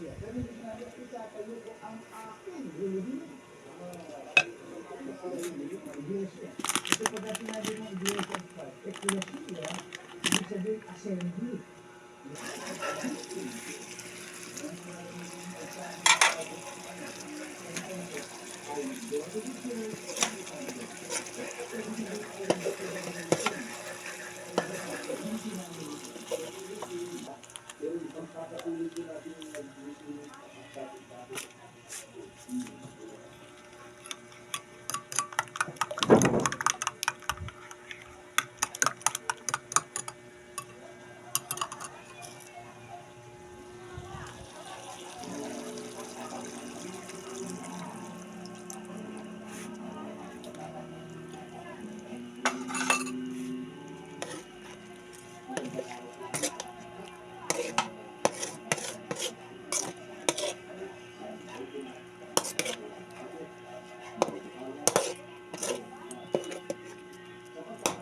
siya. Pero hindi sinabi, itatayo ko ang aking religion. Iglesia. Kasi pag sinabi mo iglesia ecclesia, ibig sabihin assembly.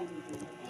DVD.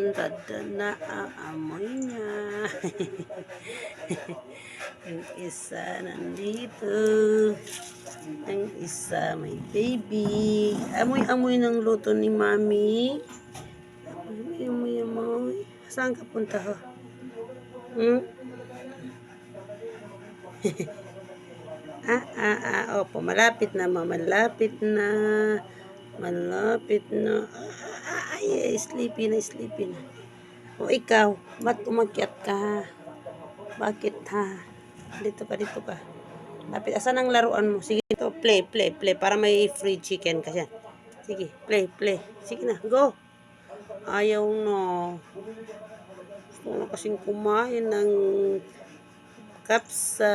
ganda na aamoy niya. Ang isa nandito. Ang isa may baby. Amoy-amoy ng luto ni mami. Amoy, amoy, amoy. Saan ka punta ho? Hmm? ah, ah, ah. Opo, malapit na, ma. Malapit na. Malapit na. Ah, ay, sleepy na, sleepy na. O ikaw, ba't umakyat ka? Bakit ha? Dito ka, dito ka. Lapit, asan ang laruan mo? Sige, ito, play, play, play. Para may free chicken ka siya. Sige, play, play. Sige na, go. Ayaw na. Gusto na kasing kumain ng kapsa.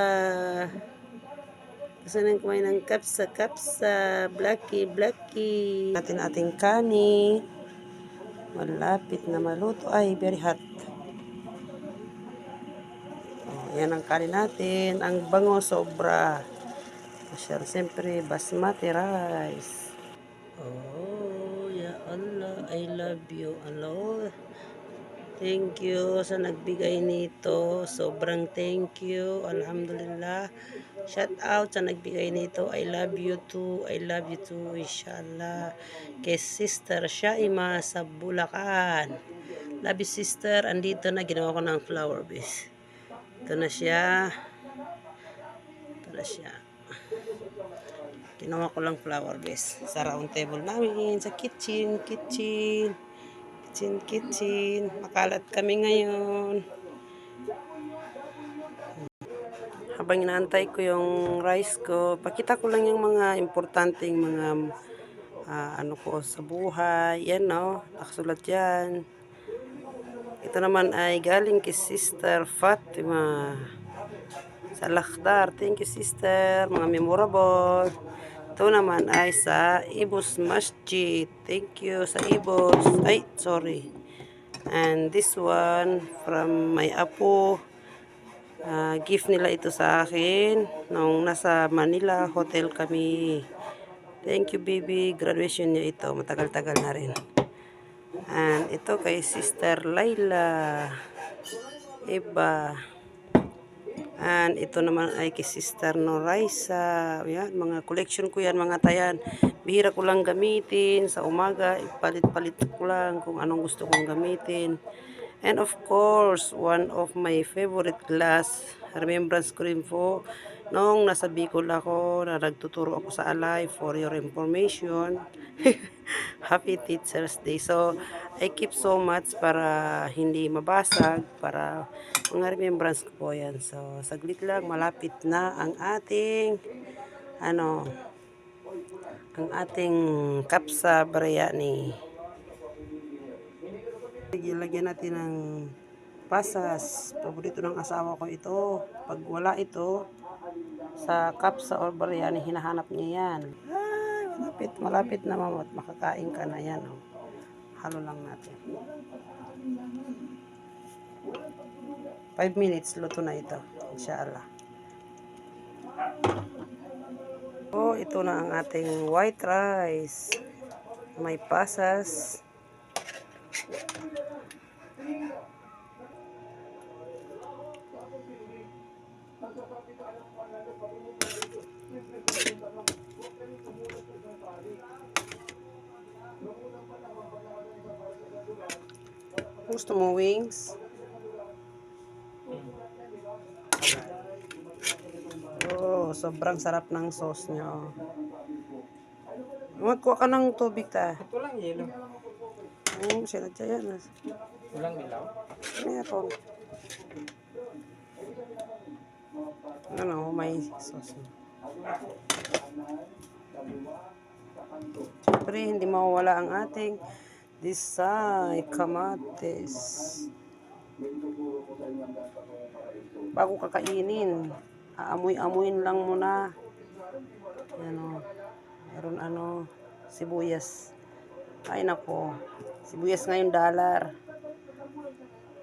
Gusto nang kumain ng kapsa, kapsa. Blacky, blacky. Natin ating kanin. Malapit na maluto. Ay, very hot. Oh, yan ang kanin natin. Ang bango sobra. Masyal, siyempre, basmati rice. Oh, ya Allah, I love you. Allah. Thank you sa nagbigay nito. Sobrang thank you. Alhamdulillah. Shout out sa nagbigay nito. I love you too. I love you too. Inshallah. Kay Sister Shaima sa Bulacan. Love you sister. Andito na. Ginawa ko ng flower base. Ito na siya. Ito na siya. Ginawa ko lang flower base. Sa round table namin. Sa kitchen. Kitchen. Kitchen, kitchen. Makalat kami ngayon. Habang inaantay ko yung rice ko, pakita ko lang yung mga importanteng mga ah, ano ko sa buhay. Yan no, nakasulat yan. Ito naman ay galing kay Sister Fatima sa Lakhdar. Thank you sister, mga memorable. Ito naman ay sa Ibos Masjid. Thank you sa Ibos. Ay, sorry. And this one from my apo. Ah, gift nila ito sa akin nung nasa Manila hotel kami. Thank you baby. Graduation niya ito. Matagal-tagal na rin. And ito kay Sister Laila. Iba. And ito naman ay kay Sister Noraisa. Yan, mga collection ko yan, mga tayan. Bihira ko lang gamitin sa umaga. Ipalit-palit ko lang kung anong gusto kong gamitin. And of course, one of my favorite class, remembrance ko rin po, nung nasa Bicol ako, na nagtuturo ako sa Alay for your information. Happy Teacher's Day. So, I keep so much para hindi mabasag, para mga remembrance ko po yan. So, saglit lang, malapit na ang ating, ano, ang ating kapsa biryani. Lagyan natin ng pasas. Paborito ng asawa ko ito. Pag wala ito, sa kapsa or biryani, hinahanap niya yan. Ay, malapit, malapit na mamot. Makakain ka na yan. Oh. Halo lang natin. 5 minutes, luto na ito. Inshallah. Oh, ito na ang ating white rice. May pasas. Gusto mo wings? Oh, sobrang sarap ng sauce niya. Magkuha ka ng tubig ta. Walang yelo. Hmm, sinadya yan. ah. Walang dilaw. Meron. Ano, may sauce. Siyempre, hindi mawawala ang ating disay kamates. Bago kakainin, aamoy-amoyin lang muna. Yan o. Meron ano, sibuyas. Ay nako, sibuyas ngayon dollar.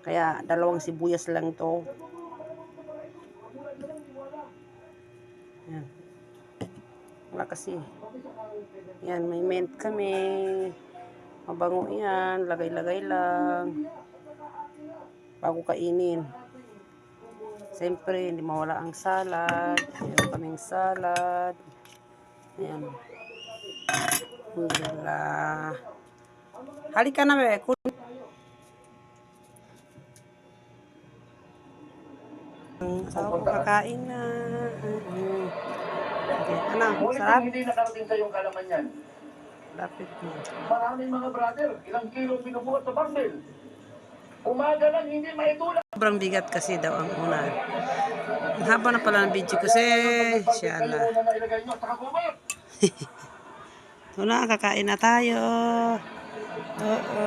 Kaya dalawang sibuyas lang to. Yan. Wala kasi. Yan, may mint kami. Mabango yan. Lagay-lagay lang. Bago kainin. Siyempre, hindi mawala ang salad. Meron kaming salad. Ayan. Alhamdulillah. Halika na, be. Ko kakain na. Mhm. Okay. Ano? Sarap? hindi nakarating sa iyong kalaman yan, Lapit mo. maraming mga brother, ilang kilo binubuhat sa bundle. Umaga lang, hindi maitulak. Sobrang bigat kasi daw ang una. Ang haba na pala ng video kasi. Siya na. Ito na, kakain na tayo. Oo.